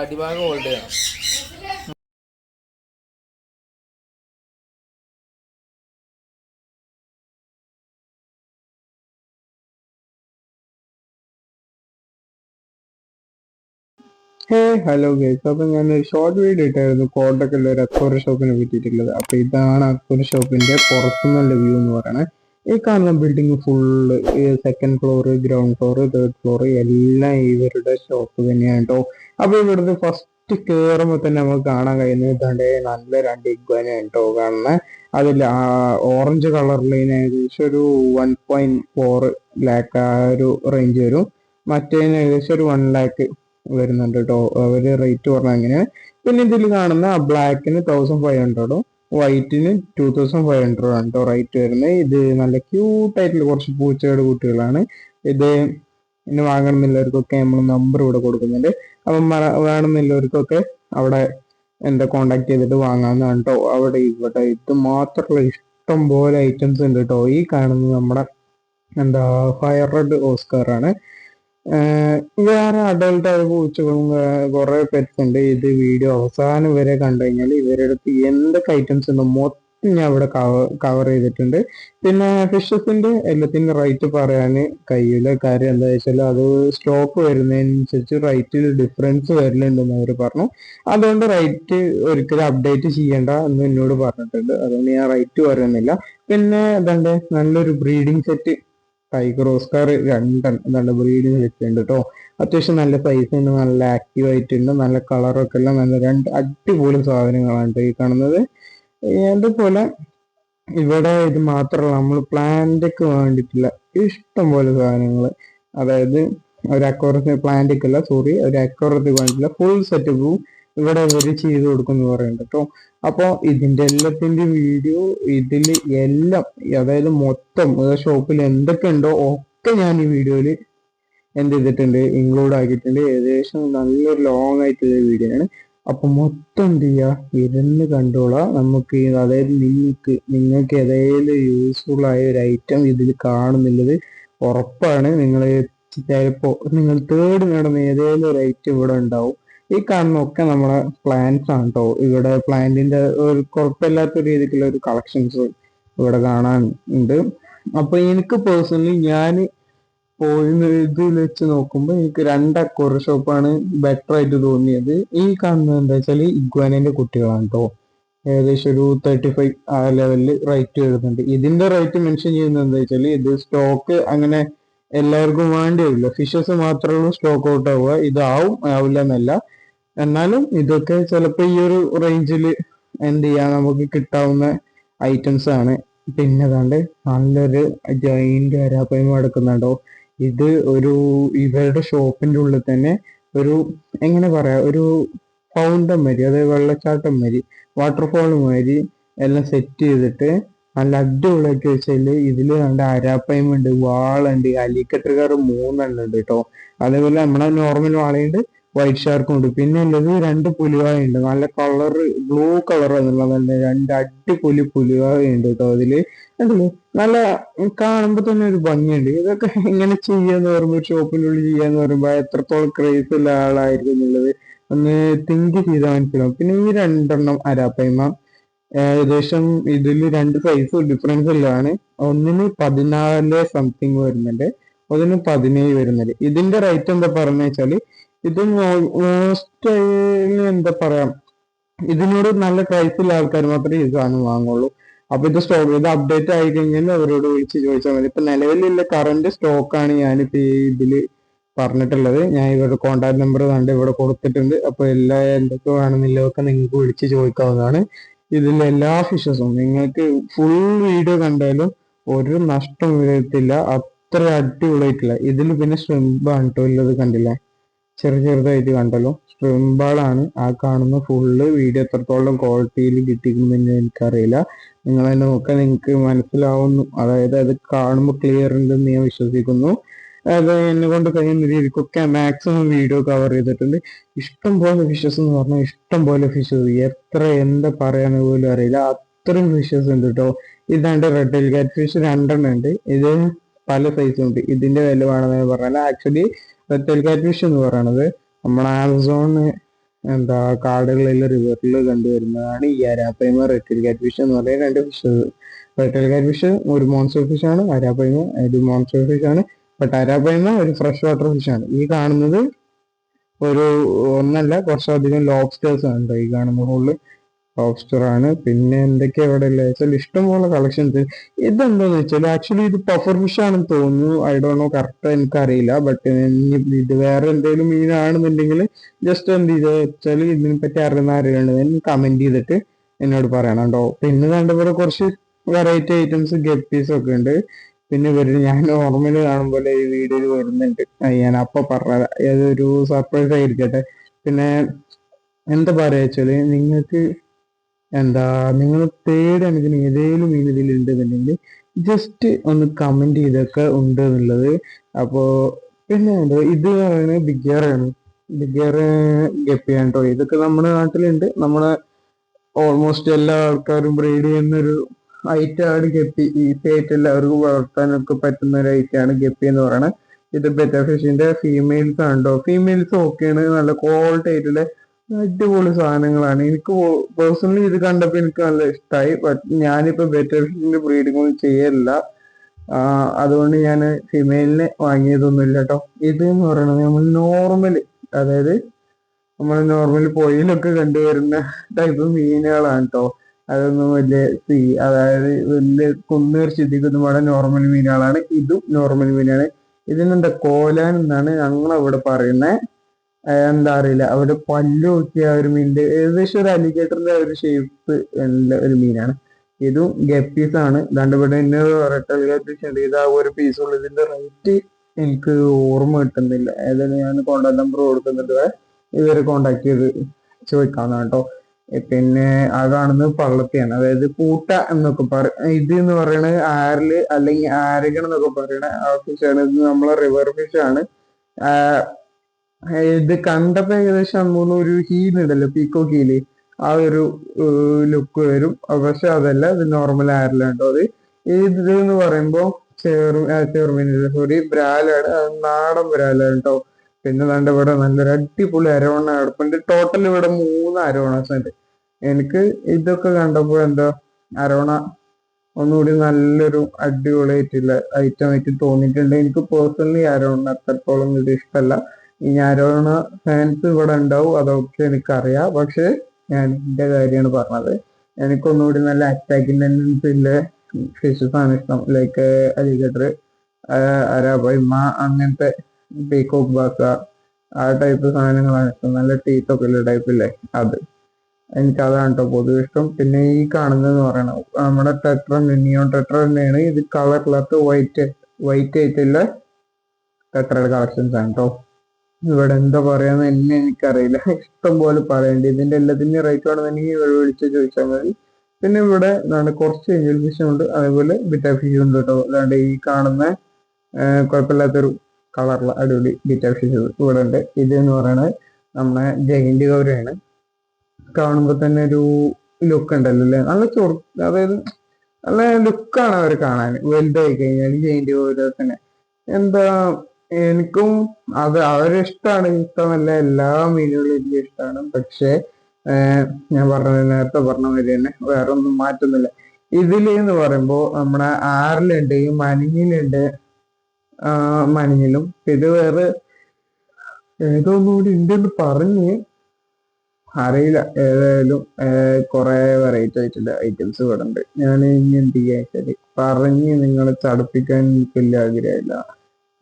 അടിഭാഗം ഹോൾഡ് ചെയ്യണം. ഹേ hello guys അപ്പൊ ഒരു ഷോർട്ട് വീഡിയോ ഇട്ടായിരുന്നു. കോട്ടക്കല്ലൊരു ഒരു ഷോപ്പിനെ പറ്റിയിട്ടുള്ളത്. അപ്പൊ ഇതാണ് അക്വറി ഷോപ്പിന്റെ പുറത്തുനിന്നുള്ള വ്യൂ എന്ന് പറയുന്നത് ഈ കാണുന്ന building full second floor ground floor third floor എല്ലാം ഇവരുടെ ഷോപ്പ് തന്നെയാണ് കേട്ടോ അപ്പൊ ഇവിടുത്തെ ഫസ്റ്റ് കയറുമ്പോൾ തന്നെ നമുക്ക് കാണാൻ കഴിയുന്നത് ഇതാണ്ട് നല്ല രണ്ട് ഇഗ്വാനാണ് കേട്ടോ കാണുന്നത് അതിൽ ഓറഞ്ച് കളറിൽ ഏകദേശം ഒരു വൺ പോയിന്റ് ഫോർ ലാക്ക് ആ ഒരു റേഞ്ച് വരും. മറ്റേതിന് ഏകദേശം ഒരു വൺ ലാക്ക് വരുന്നുണ്ട് കേട്ടോ അവർ റേറ്റ് പറഞ്ഞാൽ അങ്ങനെയാണ് പിന്നെ ഇതിൽ കാണുന്ന ബ്ലാക്കിന് തൗസൻഡ് ഫൈവ് ഹൺഡ്രഡും വൈറ്റിന് ടൂ തൗസൻഡ് ഫൈവ് ഹൺഡ്രഡ് ആണ് കേട്ടോ റൈറ്റ് വരുന്നത് ഇത് നല്ല ക്യൂട്ട് ആയിട്ടുള്ള കുറച്ച് പൂച്ചയുടെ കുട്ടികളാണ്. ഇത് ഇനി വാങ്ങണമെന്നുള്ളവർക്കൊക്കെ നമ്മൾ നമ്പർ ഇവിടെ കൊടുക്കുന്നുണ്ട്. അപ്പം വേണമെന്നുള്ളവർക്കൊക്കെ അവിടെ എന്താ കോണ്ടാക്ട് ചെയ്തിട്ട് വാങ്ങാമെന്നാണ് കേട്ടോ അവിടെ ഇവിടെ ഇത് മാത്രമുള്ള ഇഷ്ടം പോലെ ഐറ്റംസ് ഉണ്ട് കേട്ടോ ഈ കാണുന്നത് നമ്മുടെ എന്താ ഫയർ റെഡ് ഓസ്കാർ ആണ്. വേറെ അഡൾട്ട് ആയ പൂച്ചകളും കുറെ പെറ്റ്സ് ഉണ്ട് ഇത് വീഡിയോ അവസാനം വരെ കണ്ടു കഴിഞ്ഞാൽ ഇവരുടെ എന്തൊക്കെ ഐറ്റംസ് ഉണ്ടോ മൊത്തം ഞാൻ ഇവിടെ കവർ കവർ ചെയ്തിട്ടുണ്ട്. പിന്നെ ഫിഷസിന്റെ എല്ലാത്തിന്റെ റേറ്റ് പറയാൻ കഴിയില്ല. കാര്യം എന്താ വെച്ചാൽ അത് സ്റ്റോക്ക് വരുന്നതിനനുസരിച്ച് റേറ്റിൽ ഡിഫറൻസ് വരലുണ്ടെന്ന് അവർ പറഞ്ഞു. അതുകൊണ്ട് റേറ്റ് ഒരിക്കലും അപ്ഡേറ്റ് ചെയ്യണ്ട എന്ന് എന്നോട് പറഞ്ഞിട്ടുണ്ട്. അതുകൊണ്ട് ഞാൻ റേറ്റ് പറയുന്നില്ല. പിന്നെ എന്താണ്ട് നല്ലൊരു ബ്രീഡിംഗ് സെറ്റ് ടൈഗർ ഓസ്കാർ രണ്ടെണ്ണം നല്ല ബ്രീഡ് വെച്ചിട്ടുണ്ട് കേട്ടോ അത്യാവശ്യം നല്ല സൈസ് ഉണ്ട് നല്ല ആക്റ്റീവ് ആയിട്ടുണ്ട് നല്ല കളറൊക്കെ എല്ലാം നല്ല രണ്ട് അടിപൊളി സാധനങ്ങളാണ് ഈ കാണുന്നത്. അതുപോലെ ഇവിടെ ഇത് മാത്രമല്ല നമ്മൾ പ്ലാന്റൊക്കെ വേണ്ടിയിട്ടില്ല ഇഷ്ടം പോലെ സാധനങ്ങൾ അതായത് ഒരു അക്വറത്തിന് പ്ലാന്റൊക്കെ അല്ല സോറി ഒരു അക്വറത്തിന് വേണ്ടിയില്ല ഫുൾ സെറ്റപ്പും ഇവിടെ ഇവർ ചെയ്ത് കൊടുക്കുന്നു പറയുന്നുണ്ട്. കേട്ടോ അപ്പോൾ ഇതിന്റെ എല്ലാത്തിന്റെ വീഡിയോ ഇതിൽ എല്ലാം അതായത് മൊത്തം ഷോപ്പിൽ എന്തൊക്കെ ഉണ്ടോ ഒക്കെ ഞാൻ ഈ വീഡിയോയിൽ എന്ത് ചെയ്തിട്ടുണ്ട് ഇൻക്ലൂഡ് ആക്കിയിട്ടുണ്ട്. ഏകദേശം നല്ലൊരു ലോങ് ആയിട്ടുള്ള വീഡിയോ ആണ്. അപ്പൊ മൊത്തം എന്ത് ചെയ്യുക ഇരുന്ന് കണ്ടോളാം. നമുക്ക് അതായത് നിങ്ങൾക്ക് നിങ്ങൾക്ക് ഏതെങ്കിലും യൂസ്ഫുൾ ആയ ഒരു ഐറ്റം ഇതിൽ കാണുന്നുള്ളത് ഉറപ്പാണ്. നിങ്ങൾ ചിലപ്പോ നിങ്ങൾ തേർഡ് നേടുന്ന ഏതെങ്കിലും ഒരു ഐറ്റം ഇവിടെ ഉണ്ടാവും. ഈ കാണുന്നൊക്കെ നമ്മുടെ പ്ലാന്റ്സ് ആണ് കേട്ടോ ഇവിടെ പ്ലാന്റിന്റെ ഒരു കുഴപ്പമില്ലാത്ത രീതിക്കുള്ള ഒരു കളക്ഷൻസ് ഇവിടെ കാണാൻ ഉണ്ട്. അപ്പൊ എനിക്ക് പേഴ്സണലി ഞാൻ പോയി ഇതിൽ വെച്ച് നോക്കുമ്പോൾ എനിക്ക് രണ്ട് അക്വറി ഷോപ്പാണ് ബെറ്റർ ആയിട്ട് തോന്നിയത്. ഈ കാണുന്നത് എന്താ വെച്ചാൽ ഇഗ്വാനന്റെ കുട്ടികളാണ് കേട്ടോ ഏകദേശം ഒരു തേർട്ടി ഫൈവ് ആ ലെവലിൽ റേറ്റ് വരുന്നുണ്ട്. ഇതിന്റെ റേറ്റ് മെൻഷൻ ചെയ്യുന്നത് എന്താ വെച്ചാൽ ഇത് സ്റ്റോക്ക് അങ്ങനെ എല്ലാവർക്കും വേണ്ടി വരില്ല ഫിഷസ് മാത്രമേ ഉള്ളൂ സ്റ്റോക്ക് ഔട്ട് ആവുക. ഇതാവും ആവില്ല എന്നല്ല. എന്നാലും ഇതൊക്കെ ചിലപ്പോൾ ഈ ഒരു റേഞ്ചിൽ എന്ത് ചെയ്യാം നമുക്ക് കിട്ടാവുന്ന ഐറ്റംസ് ആണ്. പിന്നെ കണ്ട് നല്ലൊരു ജോയിന്റ് അരാപ്പയം എടുക്കുന്നുണ്ടോ ഇത് ഒരു ഇവരുടെ ഷോപ്പിന്റെ ഉള്ളിൽ തന്നെ ഒരു എങ്ങനെ പറയാ ഒരു ഫൗണ്ടൻ മാതിരി അതായത് വെള്ളച്ചാട്ടം മാതിരി വാട്ടർഫോൾ മാതിരി എല്ലാം സെറ്റ് ചെയ്തിട്ട് നല്ല അടിപൊളിയാക്കി വെച്ചാൽ ഇതിൽ രണ്ട് അരാപ്പയുമുണ്ട് വാളുണ്ട് അലിക്കട്ടുകാർ മൂന്നെണ്ണം ഉണ്ട് കേട്ടോ അതേപോലെ നമ്മളെ നോർമൽ വാളയുണ്ട് വൈറ്റ് ഷാർക്കും ഉണ്ട്. പിന്നെ ഉള്ളത് രണ്ട് പുലിവായുണ്ട് നല്ല കളർ ബ്ലൂ കളർ എന്നുള്ള നല്ല രണ്ട് അടിപൊളി പുലിവായുണ്ട് കേട്ടോ അതിൽ. കണ്ടില്ലേ നല്ല കാണുമ്പോ തന്നെ ഒരു ഭംഗിയുണ്ട്. ഇതൊക്കെ എങ്ങനെ ചെയ്യാന്ന് പറയുമ്പോൾ ഷോപ്പിനുള്ളിൽ ചെയ്യാന്ന് പറയുമ്പോൾ എത്രത്തോളം ക്രേസ് ഉള്ള ആളായിരിക്കും എന്നുള്ളത് ഒന്ന് തിങ്ക് ചെയ്താൽ മനസ്സിലാവും. പിന്നെ ഈ രണ്ടെണ്ണം അരാപ്പയ്മ ഏകദേശം ഇതിൽ രണ്ട് സൈസ് ഡിഫറൻസ് ഉള്ളതാണ്. ഒന്നിന് പതിനാല് സംതിങ് വരുന്നുണ്ട്. ഒന്നിന് പതിനേഴ് വരുന്നുണ്ട്. ഇതിന്റെ റേറ്റ് എന്താ പറഞ്ഞു വെച്ചാൽ ഇത് മോസ്റ്റ് എന്താ പറയാ? ഇതിനോട് നല്ല പ്രൈസുള്ള ആൾക്കാർ മാത്രമേ ഈ സാധനം വാങ്ങുള്ളൂ. അപ്പൊ ഇത് സ്റ്റോക്ക് ഇത് അപ്ഡേറ്റ് ആയി കഴിഞ്ഞാൽ അവരോട് വിളിച്ച് ചോദിച്ചാൽ മതി. ഇപ്പൊ നിലവിലുള്ള കറന്റ് സ്റ്റോക്കാണ് ഞാനിപ്പോ ഈ ഇതിൽ പറഞ്ഞിട്ടുള്ളത്. ഞാൻ ഇവരുടെ കോൺടാക്ട് നമ്പർ കണ്ട് ഇവിടെ കൊടുത്തിട്ടുണ്ട്. അപ്പൊ എല്ലാ എന്തൊക്കെ വേണമെന്നില്ലതൊക്കെ നിങ്ങൾക്ക് വിളിച്ച് ചോദിക്കാവുന്നതാണ്. ഇതിലെ എല്ലാ ഫിഷസും നിങ്ങൾക്ക് ഫുൾ വീഡിയോ കണ്ടാലും ഒരു നഷ്ടം വരത്തില്ല. അത്ര അടിപൊളിയായിട്ടില്ല ഇതിൽ പിന്നെ ശ്രിമ്പാണ് കേട്ടോ ഉള്ളത് കണ്ടില്ലേ? ചെറു ചെറുതായിട്ട് കണ്ടല്ലോ. സ്ട്രിംബാളാണ് ആ കാണുന്ന ഫുള്ള് വീഡിയോ എത്രത്തോളം ക്വാളിറ്റിയിൽ കിട്ടിക്കുന്നതെന്ന് എനിക്കറിയില്ല. നിങ്ങൾ തന്നെ നോക്കാൻ നിങ്ങൾക്ക് മനസ്സിലാവുന്നു. അതായത് അത് കാണുമ്പോൾ ക്ലിയർ ഉണ്ടെന്ന് ഞാൻ വിശ്വസിക്കുന്നു. അത് എന്നെ കൊണ്ട് കഴിയുന്ന രീതിക്കൊക്കെ മാക്സിമം വീഡിയോ കവർ ചെയ്തിട്ടുണ്ട്. ഇഷ്ടം പോലെ ഫിഷസ് എന്ന് പറഞ്ഞാൽ ഇഷ്ടം പോലെ ഫിഷസ് എത്ര എന്താ പറയാന്ന് പോലും അറിയില്ല. അത്രയും ഫിഷസ് ഉണ്ട് കേട്ടോ ഇതാണ്ട് റെഡ് കാറ്റ് ഫിഷ് രണ്ടെണ്ണം ഉണ്ട്. ഇത് പല സൈസും ഉണ്ട്. ഇതിന്റെ വില വേണമെന്ന് പറഞ്ഞാൽ ആക്ച്വലി കാറ്റ് എന്ന് പറയുന്നത് നമ്മുടെ ആമസോൺ എന്താ കാടുകളിൽ റിവറിൽ കണ്ടുവരുന്നതാണ് ഈ അരാപ്പൈമ റെറ്റൽകാറ്റ് ഫിഷ് എന്ന് പറയുന്ന രണ്ട് fish red tail cat fish ഒരു മോൺസ്റ്റർ ഫിഷ് ആണ് അരാപ്പൈമ ഒരു മോൺസ്റ്റർ ഫിഷ് ആണ് ബട്ട് അരാപ്പൈമ ഒരു ഫ്രഷ് വാട്ടർ ഫിഷ് ആണ്. ഈ കാണുന്നത് ഒരു ഒന്നല്ല കുറച്ചധികം ലോബ്സ്റ്റേഴ്സ് ആണ് ട്ടോ ഈ കാണുന്ന ഫുള്ള് ലോബ്സ്റ്റർ ആണ്. പിന്നെ എന്തൊക്കെയാ ഇവിടെ ഉള്ളത്? വെച്ചാൽ ഇഷ്ടംപോലെ കളക്ഷൻസ് ഇതെന്താന്ന് വെച്ചാൽ ആക്ച്വലി ഇത് പഫർ ഫിഷ് ആണെന്ന് തോന്നുന്നു. ഐ ഡോ നോ കറക്റ്റ് എനിക്കറിയില്ല. ബട്ട് ഇത് വേറെ എന്തെങ്കിലും മീനാണെന്നുണ്ടെങ്കിൽ ജസ്റ്റ് എന്ത് ചെയ്ത് വെച്ചാൽ ഇതിനെ പറ്റി അറിയുന്ന ആരെങ്കിലും കമന്റ് ചെയ്തിട്ട് എന്നോട് പറയണം കേട്ടോ. പിന്നെ കണ്ടപോലെ കുറച്ച് വെറൈറ്റി ഐറ്റംസ് ഗപ്പീസ് ഒക്കെ ഉണ്ട്. പിന്നെ ഇവർ ഞാൻ നോർമൽ കാണുമ്പോൾ ഈ വീഡിയോയിൽ വരുന്നുണ്ട്. ഞാൻ അപ്പൊ പറഞ്ഞത്. ഏതൊരു സർപ്രൈസ് ആയിരിക്കട്ടെ. പിന്നെ എന്താ പറയാ വെച്ചാൽ നിങ്ങൾക്ക് എന്താ നിങ്ങൾ തേടി അനുദിനം ഏതെങ്കിലും മീൻ ഇതിൽ ഉണ്ടെന്നുണ്ടെങ്കിൽ ജസ്റ്റ് ഒന്ന് കമന്റ് ചെയ്തൊക്കെ ഉണ്ട് എന്നുള്ളത് അപ്പോ പിന്നെ ഇത് പറയുന്നത് ബിഗിയറാണ് ബിഗിയർ ഗപ്പിയാണ് കേട്ടോ ഇതൊക്കെ നമ്മുടെ നാട്ടിലുണ്ട്. നമ്മളെ ഓൾമോസ്റ്റ് എല്ലാ ആൾക്കാരും ബ്രീഡ് ചെയ്യുന്ന ഒരു ഐറ്റാണ് ഗപ്പി ഈ പേറ്റ് എല്ലാവർക്കും വളർത്താനൊക്കെ പറ്റുന്ന ഒരു ഐറ്റാണ് ഗപ്പി എന്ന് പറയുന്നത് ഇത് ബെറ്റർ ഫിഷിന്റെ ഫീമെയിൽസ് ആണ് കേട്ടോ ഫീമെയിൽസ് ഓക്കെയാണ് നല്ല ക്വാളിറ്റി ആയിട്ടുള്ള അടിപൊളി സാധനങ്ങളാണ്. എനിക്ക് പേഴ്സണലി ഇത് കണ്ടപ്പോൾ എനിക്ക് നല്ല ഇഷ്ടമായി ബട്ട് ഞാനിപ്പോ ബെറ്റർ ഫിഷിന്റെ ബ്രീഡിംഗ് ഒന്നും ചെയ്യലില്ല. അതുകൊണ്ട് ഞാൻ ഫിമെയിലിനെ വാങ്ങിയതൊന്നുമില്ല കേട്ടോ ഇത് എന്ന് പറയുന്നത് നമ്മൾ നോർമൽ അതായത് നമ്മൾ നോർമൽ പൊയിലൊക്കെ കണ്ടുവരുന്ന ടൈപ്പ് മീനുകളാണ് കേട്ടോ അതൊന്നും വലിയ സീ അതായത് വലിയ കുന്നേർ ചിന്തിക്കുന്ന വളരെ നോർമൽ മീനുകളാണ്. ഇതും നോർമൽ മീനാണ്. ഇതിനെന്താ കോലാൻ എന്നാണ് ഞങ്ങളവിടെ പറയുന്നത് എന്താ അറിയില്ല. അവിടെ പല്ല് നോക്കിയ ഒരു മീനിന്റെ ഏകദേശം ഒരു അലിഗേറ്ററിന്റെ ഒരു ഷേപ്പ് ഉള്ള ഒരു മീനാണ്. ഇതും ഗപ്പീസ് ആണ്. ദണ്ടുപടി തന്നെ റെഡ് അലിഗേറ്റർ ഉണ്ട് ഇത് ആ ഒരു പീസ് ഉള്ളു ഇതിന്റെ റേറ്റ് എനിക്ക് ഓർമ്മ കിട്ടുന്നില്ല. ഏതായാലും ഞാൻ കോണ്ടാക്ട് നമ്പർ കൊടുക്കുന്നുണ്ട്. ഇവരെ കോണ്ടാക്ട് ചെയ്ത് ചോദിക്കാവുന്ന കേട്ടോ. പിന്നെ ആ കാണുന്നത് പള്ളത്തിയാണ്. അതായത് കൂട്ട എന്നൊക്കെ പറയും ഇത് എന്ന് പറയുന്നത് ആരിൽ അല്ലെങ്കിൽ ആരകൺ എന്നൊക്കെ പറയണ ആ ഫിഷാണ് ഇത് നമ്മളെ റിവർ ഫിഷ് ആണ്. ആ, ഇത് കണ്ടപ്പോ ഏകദേശം അന്നൂന്ന് ഒരു ഹീൽ ഉണ്ടല്ലോ പീക്കോ ഹീൽ ആ ഒരു ലുക്ക് വരും. പക്ഷെ അതല്ല ഇത് നോർമൽ ആരിലുണ്ടോ അത്. ഇത് എന്ന് പറയുമ്പോ ചേർ സോറി ബ്രാലാണ് നാടൻ ബ്രാലാണ് കേട്ടോ. പിന്നെ ദാണ്ട് ഇവിടെ നല്ലൊരു അടിപൊളി അരവണ കിടപ്പുണ്ട്. ടോട്ടൽ ഇവിടെ മൂന്ന് അരവണസ് ഉണ്ട് എനിക്ക് ഇതൊക്കെ കണ്ടപ്പോ എന്താ അരവണ ഒന്നുകൂടി നല്ലൊരു അടിപൊളിയായിട്ടുള്ള ഐറ്റം ആയിട്ട് തോന്നിയിട്ടുണ്ട്. എനിക്ക് പേഴ്സണലി അരവണ അത്രത്തോളം ഇത് ഇഷ്ടമല്ല ഈ ആരോണ ഫാൻസ് ഇവിടെ ഉണ്ടാവും അതൊക്കെ എനിക്കറിയാം. പക്ഷെ ഞാൻ എന്റെ കാര്യമാണ് പറഞ്ഞത്. എനിക്കൊന്നുകൂടി നല്ല അറ്റാക്കിംഗ് ടെൻഡൻസി ഉള്ള ഫിഷസ് ആണ് ഇഷ്ടം. ലൈക്ക് അലിഗേറ്റർ അരാബൈമ അങ്ങനത്തെ പീകോക്ക് ബാക്ക ആ ടൈപ്പ് സാധനങ്ങളാണ് ഇഷ്ടം. നല്ല ടീത്തൊക്കെ ഉള്ള ടൈപ്പ് ഇല്ലേ? അത്. എനിക്ക് അതാണ് കേട്ടോ പൊതുവെ ഇഷ്ടം. പിന്നെ ഈ കാണുന്നതെന്ന് പറയണം നമ്മുടെ ടെട്ര നിയോൺ ടെട്ര തന്നെയാണ്. ഇത് കളർ കളറില്ലാത്ത വൈറ്റ് വൈറ്റ് ആയിട്ടുള്ള ടെട്രയുടെ കളക്ഷൻസ് ആണ് കേട്ടോ ഇവിടെ എന്താ പറയാന്ന് എന്നെ എനിക്കറിയില്ല. ഇഷ്ടം പോലെ പറയണ്ട. ഇതിന്റെ എല്ലാത്തിന്റെയും റേറ്റ് ആണെന്നുണ്ടെങ്കിൽ ഇവിടെ വിളിച്ച് ചോദിച്ചാൽ മതി. പിന്നെ ഇവിടെ കുറച്ച് ഏഞ്ചൽ ഫിഷും ഉണ്ട്. അതേപോലെ ബിറ്റാ ഫിഷും ഉണ്ട് കേട്ടോ. അല്ലാണ്ട് ഈ കാണുന്ന കുഴപ്പമില്ലാത്തൊരു കളറുള്ള അടിപൊളി ബിറ്റാ ഫിഷ് ഇവിടെ ഉണ്ട്. ഇത് എന്ന് പറയുന്നത് നമ്മുടെ ജയന്റ് ഗൗരയാണ്. കാണുമ്പോൾ തന്നെ ഒരു ലുക്ക് ഉണ്ടല്ലോ അല്ലേ? നല്ല ചൊറു അതായത് നല്ല ലുക്കാണ് അവർ കാണാൻ. വലുതായി കഴിഞ്ഞാൽ ജയന്റ് ഗൗര തന്നെ. എന്താ എനിക്കും അത് അവരെ ഇഷ്ടമാണ് ഇഷ്ടമല്ല എല്ലാ മീനുകളും എനിക്ക് ഇഷ്ടമാണ് പക്ഷേ ഞാൻ പറഞ്ഞ നേരത്തെ പറഞ്ഞ മാതിരി തന്നെ വേറെ ഒന്നും മാറ്റുന്നില്ല ഇതിൽ എന്ന് പറയുമ്പോൾ നമ്മുടെ ആറിലുണ്ട് ഈ മനിങ്ങിലുണ്ട്. മനിങ്ങിലും. ഇത് വേറെ ഏതോ ഒന്നുകൂടി ഉണ്ടെന്ന് പറഞ്ഞ് അറിയില്ല. ഏതായാലും കുറെ വെറൈറ്റി ആയിട്ടുള്ള ഐറ്റംസ് ഇവിടെ ഉണ്ട് ഞാൻ ഇനി എന്ത് ചെയ്യാ വെച്ചാൽ പറഞ്ഞ് നിങ്ങളെ ചടപ്പിക്കാൻ എനിക്ക് വലിയ ആഗ്രഹമില്ല.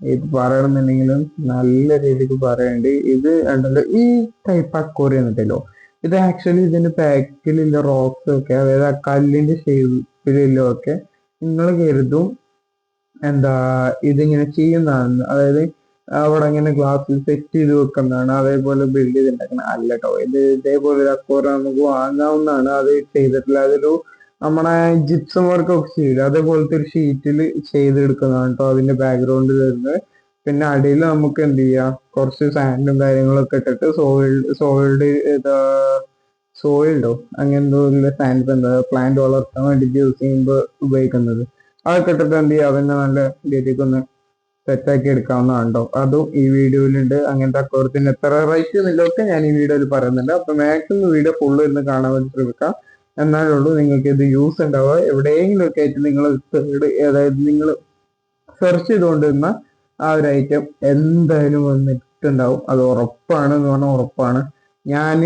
ഇത് പറയണമെന്നുണ്ടെങ്കിലും നല്ല രീതിക്ക് പറയണ്ട്. ഇത് ഉണ്ടല്ലോ ഈ ടൈപ്പ് അക്കോറിയം ഉണ്ടല്ലോ. ഇത് ആക്ച്വലി ഇതിന്റെ പാക്കിലുള്ള റോക്സ് ഒക്കെ അതായത് ആ കല്ലിന്റെ ഷേപ്പിലുള്ള ഒക്കെ നിങ്ങൾ കരുതും എന്താ ഇതിങ്ങനെ ചെയ്യുന്നതാണ് അതായത് അവിടെ ഇങ്ങനെ ഗ്ലാസ്സിൽ സെറ്റ് ചെയ്ത് വെക്കുന്നതാണ് അതേപോലെ ബിൽഡ് ചെയ്തുണ്ടാക്കുന്ന അല്ല കേട്ടോ ഇത് ഇതേപോലെ ഒരു അക്കോറ നമുക്ക് വാങ്ങാവുന്നതാണ്. അത് ചെയ്തിട്ടില്ല. അതൊരു നമ്മുടെ ജിപ്സം വർക്ക് ഒക്കെ ചെയ്യില്ല അതേപോലത്തെ ഒരു ഷീറ്റിൽ ചെയ്തെടുക്കുന്നതാണ് കേട്ടോ അതിന്റെ ബാക്ക്ഗ്രൗണ്ട് വരുന്നത്. പിന്നെ അടിയിൽ നമുക്ക് എന്ത് ചെയ്യാം? കുറച്ച് സാൻഡും കാര്യങ്ങളൊക്കെ ഇട്ടിട്ട് സോയിൽ സോയിൽഡ് സോയിൽഡോ അങ്ങനെ എന്തോ സാൻഡ് എന്താ? പ്ലാന്റ് വളർത്താൻ വേണ്ടി യൂസ് ചെയ്യുമ്പോൾ ഉപയോഗിക്കുന്നത്. അതൊക്കെ ഇട്ടിട്ട് എന്ത് ചെയ്യാം? അതിനെ നല്ല രീതിക്ക് ഒന്ന് സെറ്റാക്കി എടുക്കാവുന്നതാണ് കേട്ടോ അതും ഈ വീഡിയോയിലുണ്ട് അങ്ങനത്തെ അക്കോർത്തിന് എത്ര റേറ്റ് എന്നുള്ളതൊക്കെ ഞാൻ ഈ വീഡിയോയിൽ പറയുന്നുണ്ട്. അപ്പൊ മാക്സിമം വീഡിയോ ഫുള്ള് ഇരുന്ന് കാണാൻ വേണ്ടി ശ്രമിക്കാം. എന്നാലേ ഉള്ളൂ നിങ്ങൾക്ക് ഇത് യൂസ് ഉണ്ടാവുക. എവിടെയെങ്കിലും ഒക്കെ ആയിട്ട് നിങ്ങൾ തേർഡ് അതായത് നിങ്ങൾ സെർച്ച് ചെയ്തുകൊണ്ടിരുന്ന ആ ഒരു ഐറ്റം എന്തായാലും വന്നിട്ടുണ്ടാവും. അത് ഉറപ്പാണ് എന്ന് പറഞ്ഞാൽ ഉറപ്പാണ്. ഞാൻ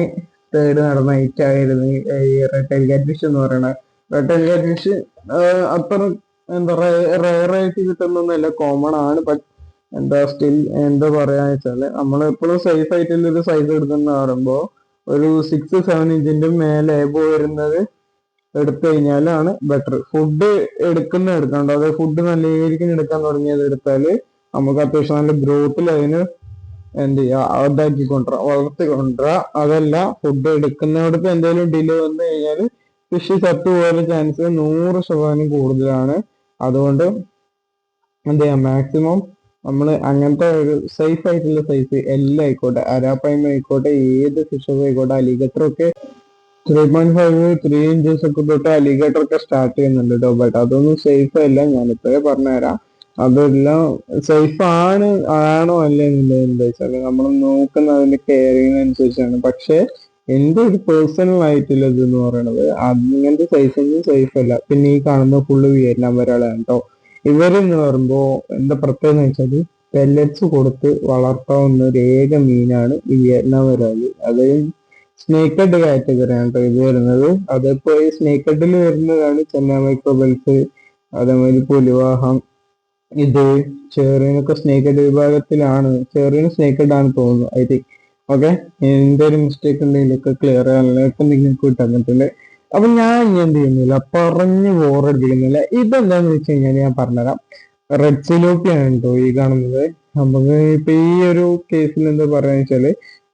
തേർഡ് നടന്ന ഐറ്റം ആയിരുന്നു. ഈ റെട്ടൽ കാറ്റ് ഫിഷ് എന്ന് പറയുന്നത് റെട്ടൽ കാറ്റ് ഫിഷ് അത്ര എന്താ റയർ ആയിട്ട് കിട്ടുന്നൊന്നുമല്ല. കോമൺ ആണ്. ബട്ട് എന്താ സ്റ്റിൽ എന്താ പറയാന്ന് വെച്ചാൽ നമ്മൾ എപ്പോഴും സേഫ് ആയിട്ടുള്ള ഒരു സൈസ് എടുക്കുന്ന പറയുമ്പോ ഒരു സിക്സ് സെവൻ ഇഞ്ചിന്റെ മേലെ എബോ വരുന്നത് എടുത്തു കഴിഞ്ഞാലാണ് ബെറ്റർ ഫുഡ് എടുക്കുന്ന എടുക്കണ്ടോ അതായത് ഫുഡ് നല്ല രീതിക്ക് എടുക്കാൻ തുടങ്ങിയത് എടുത്താൽ നമുക്ക് അത്യാവശ്യം നല്ല ഗ്രോത്തിൽ അതിന് എന്ത് ചെയ്യുക അതാക്കി കൊണ്ടുവരാം വളർത്തി കൊണ്ടുവരാം അതല്ല ഫുഡ് എടുക്കുന്നിടത്ത് എന്തെങ്കിലും ഡിലേ വന്നു കഴിഞ്ഞാൽ ഫിഷ് ചത്തു പോകാൻ ചാൻസ് നൂറ് ശതമാനം കൂടുതലാണ്. അതുകൊണ്ട് എന്ത് ചെയ്യാം മാക്സിമം നമ്മൾ അങ്ങനത്തെ ഒരു സേഫ് ആയിട്ടുള്ള സൈസ് എല്ലാം ആയിക്കോട്ടെ അരാപ്പായ്മ ആയിക്കോട്ടെ ഏത് ഫിഷസ് ആയിക്കോട്ടെ അലിഗേറ്റർ ഒക്കെ three point five three inches ഒക്കെ തൊട്ട് അലിഗേറ്റർ ഒക്കെ സ്റ്റാർട്ട് ചെയ്യുന്നുണ്ട് കേട്ടോ ബട്ട് അതൊന്നും സേഫ് അല്ല. ഞാൻ ഇപ്പോഴേ പറഞ്ഞുതരാം. അതെല്ലാം സേഫ് ആണ് ആണോ അല്ലേ നമ്മൾ നോക്കുന്ന അതിന്റെ കെയറിങ്ങിനനുസരിച്ചാണ് പക്ഷെ എന്റെ ഒരു പേഴ്സണൽ ആയിട്ടുള്ളത് എന്ന് പറയുന്നത് അങ്ങനത്തെ സൈസ് ഒന്നും സേഫ് അല്ല. പിന്നെ ഈ കാണുന്ന ഫുള്ള് വിയറ്റ്നാം വരാളാണ് കേട്ടോ ഇവരെന്ന് പറയുമ്പോ എന്താ പ്രത്യേകത വെച്ചാൽ പെല്ലറ്റ്സ് കൊടുത്ത് വളർത്താവുന്ന ഒരു ഏക മീനാണ് ഈ വിയറ്റ്നാം വരാൽ. അത് സ്നേക്കഡ് കാറ്റഗറിയാണ് ഇത് വരുന്നത്. അതിപ്പോ ഈ സ്നേക്കഡിൽ വരുന്നതാണ് ചെന്ന മൈക്രോബെൽസ് അതേമാതിരി പുലിവാഹം ഇത് ചെറിയനൊക്കെ സ്നേക്കഡ് വിഭാഗത്തിലാണ്. ചെറിയ സ്നേക്കഡ് ആണ് തോന്നുന്നു. ഐ തിങ്ക് ഓക്കെ എന്തൊരു മിസ്റ്റേക്ക് ഉണ്ടെങ്കിലൊക്കെ ക്ലിയർ ആകാനൊക്കെ നിങ്ങൾക്ക് കിട്ടുന്നിട്ടുണ്ട് അപ്പൊ ഞാൻ ഇനി എന്ത് ചെയ്യുന്നില്ല പറഞ്ഞ് ബോറടിപ്പിക്കുന്നില്ല ഇതെന്താന്ന് വെച്ച് കഴിഞ്ഞാൽ ഞാൻ പറഞ്ഞുതരാം. റെഡ് സിലോപ്പിയാണ് കേട്ടോ ഈ കാണുന്നത്. നമുക്ക് ഇപ്പൊ ഈ ഒരു കേസിൽ എന്താ പറയാന്ന് വെച്ചാൽ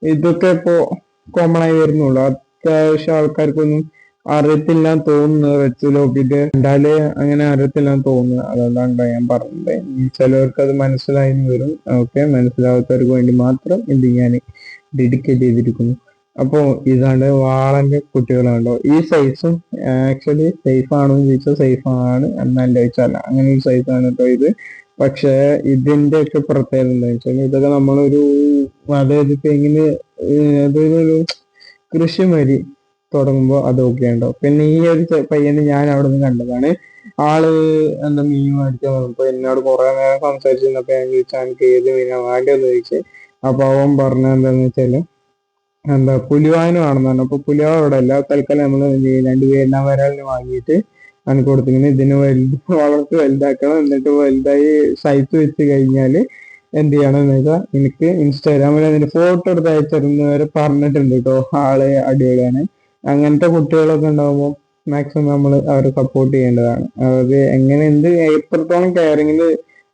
ഇതൊക്കെ ഇപ്പോ കോമൺ ആയി വരുന്നുള്ളൂ. അത്യാവശ്യം ആൾക്കാർക്കൊന്നും അറിയത്തില്ല തോന്നുന്നു റെഡ് സിലോപ്പിന്റെ കണ്ടാൽ അങ്ങനെ അറിയത്തില്ല തോന്നുന്നു അതുകൊണ്ടാണ് ഞാൻ പറഞ്ഞത്. ചിലവർക്ക് അത് മനസ്സിലായി വരും. ഓക്കെ മനസ്സിലാവാത്തവർക്ക് വേണ്ടി മാത്രം ഇത് ഞാൻ ഡെഡിക്കേറ്റ് ചെയ്തിരിക്കുന്നു. അപ്പോ ഇതാണ്ട് വാളന്റെ കുട്ടികളുണ്ടോ? ഈ സൈസും ആക്ച്വലി സേഫ് ആണോ എന്ന് ചോദിച്ചാൽ സേഫ് ആണ്. എന്നല്ല ചോദിച്ചാൽ അങ്ങനെ ഒരു സൈസ് ആണ് കേട്ടോ ഇത്. പക്ഷെ ഇതിന്റെ ഒക്കെ പ്രത്യേകത എന്താ വെച്ചാൽ ഇതൊക്കെ നമ്മളൊരു അതായത് എങ്ങനെ അതൊരു കൃഷി മരി തുടങ്ങുമ്പോൾ അതൊക്കെ ഉണ്ടോ പിന്നെ ഈ ഒരു പയ്യനെ ഞാൻ അവിടെ നിന്ന് കണ്ടതാണ്. ആൾ എന്താ മീൻ മേടിക്കാൻ വന്നപ്പോ എന്നോട് കുറെ നേരം സംസാരിച്ചിരുന്നപ്പോ ഞാൻ ചോദിച്ചാൽ എനിക്ക് ഏത് മീനാ വേണ്ടതെന്ന് ചോദിച്ചു? അപ്പൊ അവൻ പറഞ്ഞ എന്താന്ന് വെച്ചാൽ എന്താ പുലിവാനും ആണെന്ന് പറഞ്ഞു. അപ്പൊ പുലിവാ അവിടെ അല്ല. തൽക്കാലം നമ്മൾ പേരിനാ വരാലിന് വാങ്ങിയിട്ട് അവന് കൊടുത്തിങ്ങനെ ഇതിന് വലുത് വളർത്തി വലുതാക്കണം. എന്നിട്ട് വലുതായി സൈസ് വെച്ച് കഴിഞ്ഞാൽ എന്ത് ചെയ്യണം എനിക്ക് ഇൻസ്റ്റാഗ്രാമിൽ അതിന്റെ ഫോട്ടോ എടുത്ത് അയച്ചിരുന്നവരെ പറഞ്ഞിട്ടുണ്ട് കേട്ടോ. ആൾ അടിപൊളിയാണ്. അങ്ങനത്തെ കുട്ടികളൊക്കെ ഉണ്ടാകുമ്പോൾ മാക്സിമം നമ്മൾ അവരെ സപ്പോർട്ട് ചെയ്യേണ്ടതാണ്. അതായത് എങ്ങനെ എന്ത് എത്രത്തോളം കെയറിങ്ങിൽ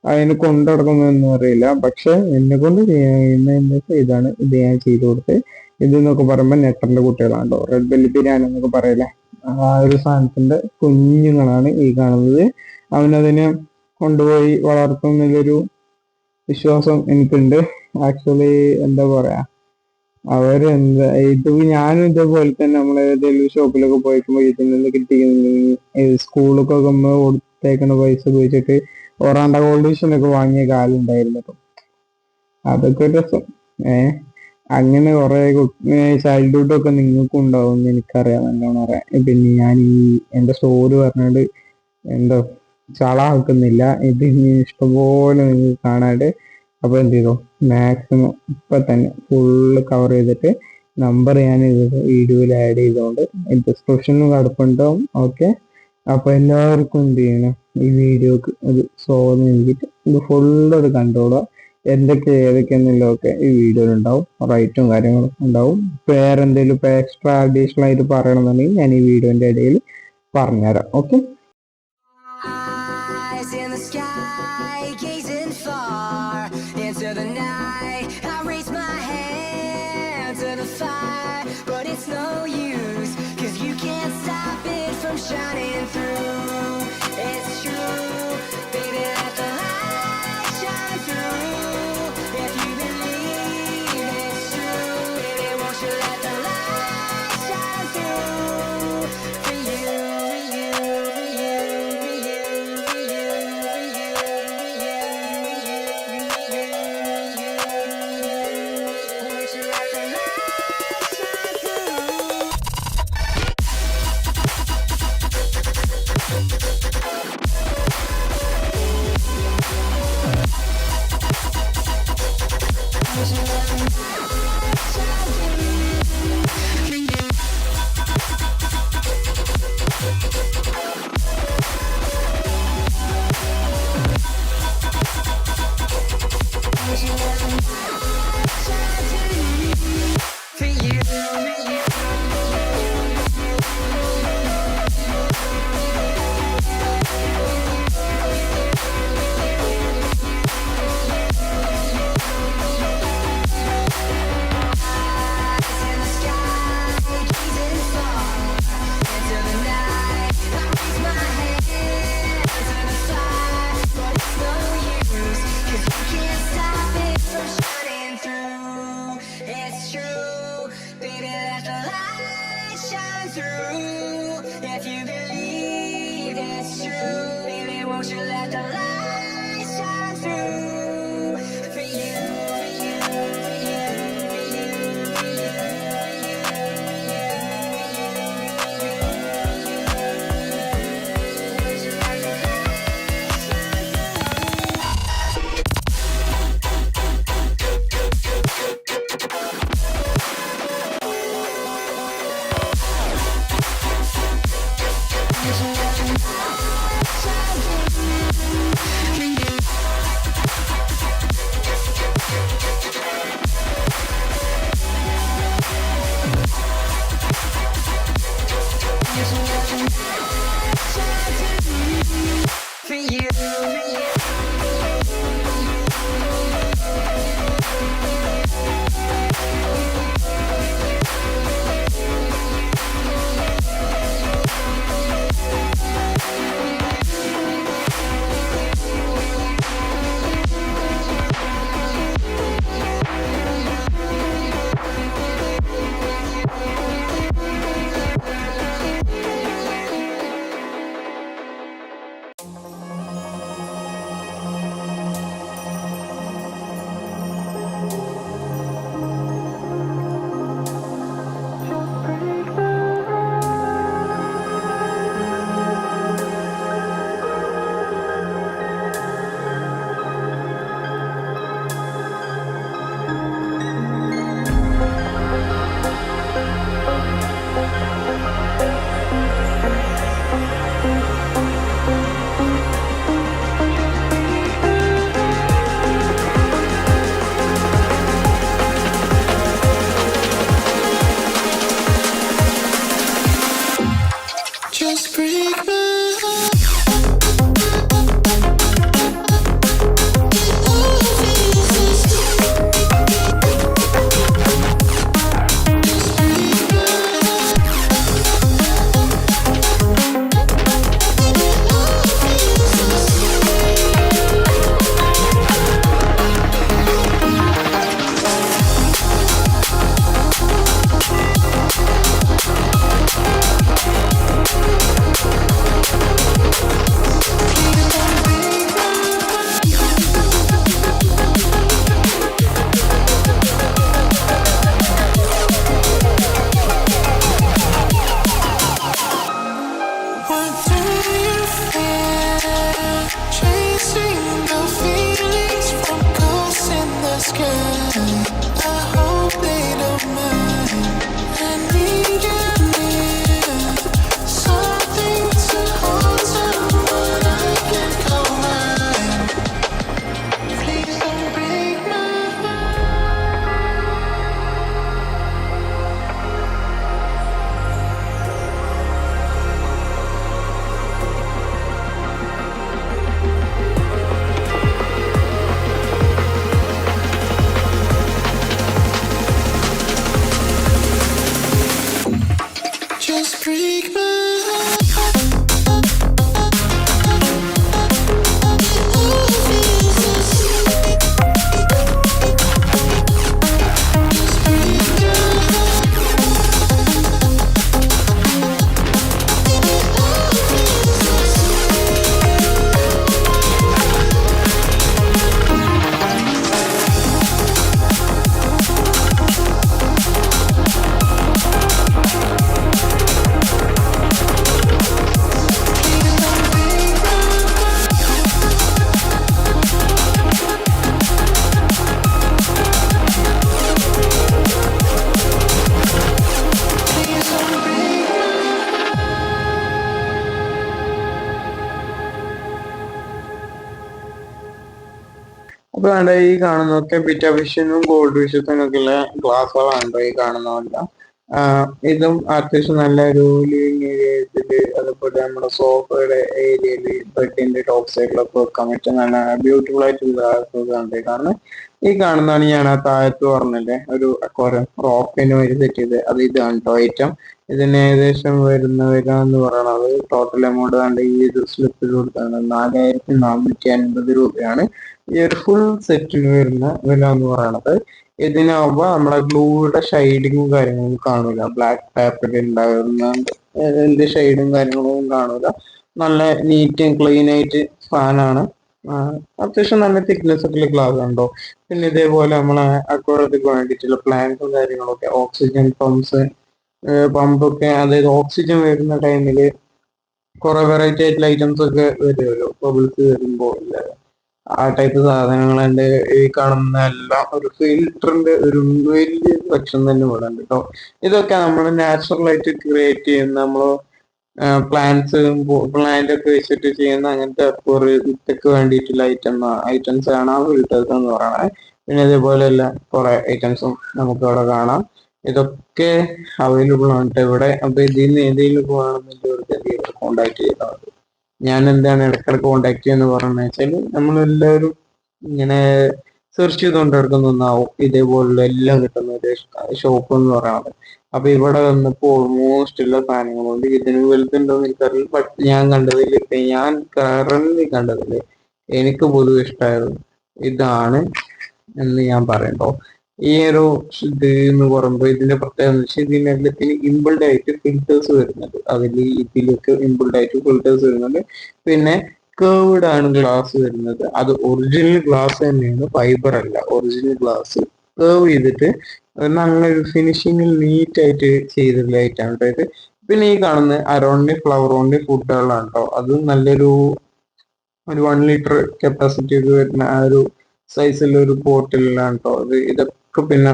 അതിന് കൊണ്ടു നടക്കുന്നതെന്ന് അറിയില്ല. പക്ഷെ എന്നെ കൊണ്ട് ചെയ്യുന്ന ഇതാണ് ഇത് ഞാൻ ചെയ്തു കൊടുത്ത് ഇത് എന്നൊക്കെ പറയുമ്പോൾ നെട്ടറിന്റെ കുട്ടികളാണ് കേട്ടോ റെഡ് ബെല്ലി ബിരിയാണി എന്നൊക്കെ പറയില്ലേ? ആ ഒരു സാധനത്തിന്റെ കുഞ്ഞുങ്ങളാണ് ഈ കാണുന്നത്. അവനതിനെ കൊണ്ടുപോയി വളർത്തുന്നതിലൊരു വിശ്വാസം എനിക്കുണ്ട്. ആക്ച്വലി എന്താ പറയാ? അവർ എന്താ ഇത് ഞാനും ഇതേപോലെ തന്നെ നമ്മൾ ഏതെങ്കിലും ഷോപ്പിലൊക്കെ പോയിക്കുമ്പോൾ ഇതിൽ നിന്ന് കിട്ടിയിരുന്നെങ്കിൽ സ്കൂളൊക്കെ നമ്മൾ കൊടുത്തേക്കുന്ന പൈസ ഉപയോഗിച്ചിട്ട് ഒറാണ്ട കോൾഡീഷനൊക്കെ വാങ്ങിയ കാലുണ്ടായിരുന്നു അതൊക്കെ ഒരു രസം. ഏഹ് അങ്ങനെ കുറെ ചൈൽഡ്ഹുഡ് ഒക്കെ നിങ്ങൾക്കും ഉണ്ടാവും എന്ന് എനിക്കറിയാം നല്ലോണം അറിയാം. പിന്നെ ഞാൻ ഈ എന്റെ സ്റ്റോറി പറഞ്ഞോണ്ട് എന്താ ചളാക്കുന്നില്ല. ഇത് ഇഷ്ടംപോലെ നിങ്ങൾക്ക് കാണാണ്ട് അപ്പൊ എന്ത് ചെയ്തു? മാക്സിമം ഇപ്പൊ തന്നെ ഫുള്ള് കവർ ചെയ്തിട്ട് നമ്പർ ഞാൻ ഇത് വീഡിയോയിൽ ആഡ് ചെയ്തോണ്ട് ഡിസ്ക്രിപ്ഷനും കിടപ്പുണ്ടാവും. ഓക്കെ അപ്പൊ എല്ലാവർക്കും എന്ത് ചെയ്യണം? ഈ വീഡിയോക്ക് ഒരു സോ നൽകിയിട്ട് ഇത് ഫുള്ള് ഒരു കണ്ടോളുക ഏതൊക്കെ എന്നുള്ളതൊക്കെ ഈ വീഡിയോയിൽ ഉണ്ടാവും റൈറ്റും കാര്യങ്ങളും ഉണ്ടാവും. വേറെ എന്തെങ്കിലും ഇപ്പോൾ എക്സ്ട്രാ അഡീഷണൽ ആയിട്ട് പറയണമെന്നുണ്ടെങ്കിൽ ഞാൻ ഈ വീഡിയോന്റെ ഇടയിൽ പറഞ്ഞുതരാം. ഓക്കെ വേണ്ട ഈ കാണുന്നതൊക്കെ ബിറ്റ വിഷനും ഗോൾഡ് വിഷത്തിനൊക്കെ ഉള്ള ഗ്ലാസ്സുകളാണ് ഈ കാണുന്നതല്ല. ഇതും അത്യാവശ്യം നല്ല ഒരു ലിവിങ് ഏരിയയിൽ അതുപോലെ നമ്മുടെ സോഫയുടെ ഏരിയയിൽ ബെഡിന്റെ ടോപ്പ് സൈഡിലൊക്കെ വെക്കാൻ പറ്റും നല്ല ബ്യൂട്ടിഫുൾ ആയിട്ട് ഗ്ലാസ് ഉണ്ട് കാരണം ഈ കാണുന്നതാണ് ഞാൻ ആ താഴത്ത് പറഞ്ഞല്ലേ? ഒരു അക്വാറിയം റോക്കിന് വരി സെറ്റ് ചെയ്ത് അത് ഇതാണ് കേട്ടോ ഐറ്റം. ഇതിന് ഏകദേശം വരുന്ന വില എന്ന് പറയുന്നത് ടോട്ടൽ എമൗണ്ട് കണ്ട് ഈ ഒരു സ്ലിപ്പിൽ കൊടുത്താണ് നാലായിരത്തി നാനൂറ്റി അൻപത് രൂപയാണ് ഈ ഒരു ഫുൾ സെറ്റിന് വരുന്ന വില എന്ന് പറയുന്നത് ഇതിനാവുമ്പോ നമ്മളെ ഗ്ലൂയുടെ ഷെയ്ഡിങ്ങും കാര്യങ്ങളും കാണൂല. ബ്ലാക്ക് പേപ്പറിൽ ഉണ്ടാകുന്ന എന്ത് ഷെയ്ഡും കാര്യങ്ങളൊന്നും കാണൂല. നല്ല നീറ്റ് ആൻഡ് ക്ലീൻ ആയിട്ട് ഫാനാണ് അത്യാവശ്യം നല്ല തിക്നെസ് ഒക്കെ ഗ്ലാസ് ഉണ്ടോ പിന്നെ ഇതേപോലെ നമ്മളെ അക്വാറത്തേക്ക് വേണ്ടിയിട്ടുള്ള പ്ലാന്റ്സും കാര്യങ്ങളൊക്കെ ഓക്സിജൻ പമ്പ്സ് പമ്പൊക്കെ അതായത് ഓക്സിജൻ വരുന്ന ടൈമിൽ കുറെ വെറൈറ്റി ആയിട്ടുള്ള ഐറ്റംസ് ഒക്കെ വരുമല്ലോ ബബിൾസ് വരുമ്പോൾ ഇല്ലേ? ആ ടൈപ്പ് സാധനങ്ങളുണ്ട് ഈ കാണുന്ന എല്ലാം ഒരു ഫിൽറ്ററിന്റെ ഒരു വലിയ സെക്ഷൻ തന്നെ ഇവിടെ ഉണ്ട് കേട്ടോ ഇതൊക്കെ നമ്മൾ നാച്ചുറൽ ആയിട്ട് ക്രിയേറ്റ് ചെയ്യുന്ന നമ്മൾ പ്ലാന്റ്സ് പ്ലാന്റ് ഒക്കെ വെച്ചിട്ട് ചെയ്യുന്ന അങ്ങനത്തെ ഒരു വിത്തൊക്കെ വേണ്ടിയിട്ടുള്ള ഐറ്റം ഐറ്റംസ് ആണ് ആ ഫിൽറ്റേഴ്സ് എന്ന് പറയുന്നത് പിന്നെ ഇതേപോലെയുള്ള കുറെ ഐറ്റംസും നമുക്ക് അവിടെ കാണാം. ഇതൊക്കെ അവൈലബിൾ ആണ് ഇവിടെ. അപ്പൊ ഇതിൽ നിന്ന് ഏതെങ്കിലും വേണമെന്നുണ്ടെങ്കിൽ കോണ്ടാക്ട് ചെയ്താൽ മതി. ഞാൻ എന്താണ് ഇടയ്ക്കിടയ്ക്ക് കോണ്ടാക്ട് ചെയ്യുന്ന എന്ന് വെച്ചാൽ നമ്മളെല്ലാവരും ഇങ്ങനെ സെർച്ച് ചെയ്തുകൊണ്ട് നടക്കുന്ന ഒന്നാവും. ഇതേപോലുള്ള എല്ലാം കിട്ടുന്ന ഒരു ഷോപ്പ് എന്ന് പറയുന്നത്. അപ്പൊ ഇവിടെ വന്നപ്പോ ഓൾമോസ്റ്റ് എല്ലാ സാധനങ്ങളും ഉണ്ട്. ഇതിന് വലുതുണ്ടോ എന്ന് എനിക്കറിയില്ല. ബട്ട് ഞാൻ കണ്ടതിൽ ഇപ്പൊ ഞാൻ കറന്റ് കണ്ടതിൽ എനിക്ക് പൊതുവെ ഇഷ്ടമായത് ഇതാണ് എന്ന് ഞാൻ പറയണ്ടോ ഈ ഒരു ഇത് എന്ന് പറയുമ്പോൾ ഇതിന്റെ പ്രത്യേകത എന്ന് വെച്ചാൽ ഇതിനെല്ലാത്തിന് ഇമ്പിൾഡ് ആയിട്ട് ഫിൽറ്റേഴ്സ് വരുന്നുണ്ട്. അതിൽ ഇതിലൊക്കെ ഇമ്പിൾഡ് ആയിട്ട് ഫിൽറ്റേഴ്സ് വരുന്നുണ്ട്. പിന്നെ കേർവ്ഡ് ആണ് ഗ്ലാസ് വരുന്നത്. അത് ഒറിജിനൽ ഗ്ലാസ് തന്നെയാണ് ഫൈബർ അല്ല. ഒറിജിനൽ ഗ്ലാസ് കേവ് ചെയ്തിട്ട് നല്ലൊരു ഫിനിഷിങ്ങിൽ നീറ്റ് ആയിട്ട് ചെയ്തിട്ടുള്ള ആയിട്ടാണ് കേട്ടോ ഇത് പിന്നെ ഈ കാണുന്ന അരോണിന്റെ ഫ്ലവർ ഓൺലി ഫുഡുകളാണ് അത് നല്ലൊരു ഒരു വൺ ലിറ്റർ കപ്പാസിറ്റി ഒക്കെ വരുന്ന ആ ഒരു സൈസിലുള്ള ഒരു ബോട്ടിലാണ് കേട്ടോ ഇത് ഇതൊക്കെ പിന്നെ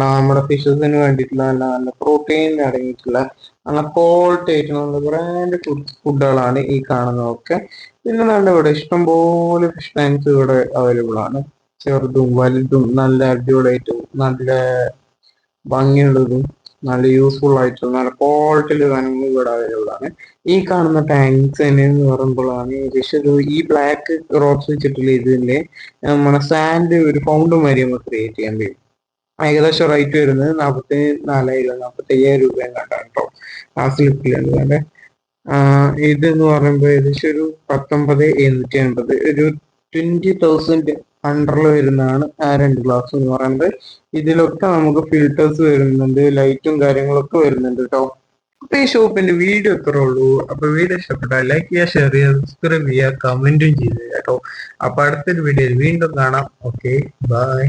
നമ്മുടെ ഫിഷസിന് വേണ്ടിയിട്ടുള്ള നല്ല നല്ല പ്രോട്ടീൻ അടങ്ങിയിട്ടുള്ള നല്ല ക്വാളിറ്റി ആയിട്ടുള്ള ബ്രാൻഡ് ഫുഡുകളാണ് ഈ കാണുന്നതൊക്കെ പിന്നെ നല്ല ഇവിടെ ഇഷ്ടംപോലെ ഫിഷ് ടാങ്ക്സ് ഇവിടെ അവൈലബിൾ ആണ്. ചെറുതും വലുതും നല്ല അടിപൊളിയായിട്ടും നല്ല ഭംഗിയുള്ളതും നല്ല യൂസ്ഫുൾ ആയിട്ടും നല്ല ക്വാളിറ്റിയുള്ള സാധനങ്ങൾ ഇവിടെ അവൈലബിൾ ആണ്. ഈ കാണുന്ന ടാങ്ക്സ് തന്നെ എന്ന് പറയുമ്പോഴാണ് ഏകദേശം ഒരു ഈ ബ്ലാക്ക് റോക്സ് വെച്ചിട്ടുള്ള ഇതിന്റെ നമ്മുടെ സാൻഡ് ഒരു ഫൗണ്ട് മാതിരി നമുക്ക് ക്രിയേറ്റ് ചെയ്യാൻ കഴിയും ഏകദേശം റേറ്റ് വരുന്നത് നാൽപ്പത്തി നാലായിരം നാൽപ്പത്തി അയ്യായിരം രൂപ കണ്ടാണ് കേട്ടോ ആ സ്ലിപ്പിലുണ്ട് ഇത് എന്ന് പറയുമ്പോൾ ഏകദേശം ഒരു പത്തൊമ്പത് എഴുന്നൂറ്റി അൻപത് ഒരു ട്വന്റി തൗസൻഡ് അണ്ടറിൽ വരുന്നതാണ് ആ രണ്ട് ഗ്ലാസ് എന്ന് പറയുന്നത്. ഇതിലൊക്കെ നമുക്ക് ഫിൽറ്റേഴ്സ് വരുന്നുണ്ട് ലൈറ്റും കാര്യങ്ങളൊക്കെ വരുന്നുണ്ട് കേട്ടോ അപ്പൊ ഈ ഷോപ്പിന്റെ വീഡിയോ എത്ര ഉള്ളൂ. അപ്പൊ വീഡിയോ ഇഷ്ടപ്പെട്ടാൽ ലൈക്ക് ചെയ്യുക ഷെയർ ചെയ്യുക സബ്സ്ക്രൈബ് ചെയ്യുക കമന്റും ചെയ്യുക കേട്ടോ അപ്പൊ അടുത്തൊരു വീഡിയോയിൽ വീണ്ടും കാണാം. Okay bye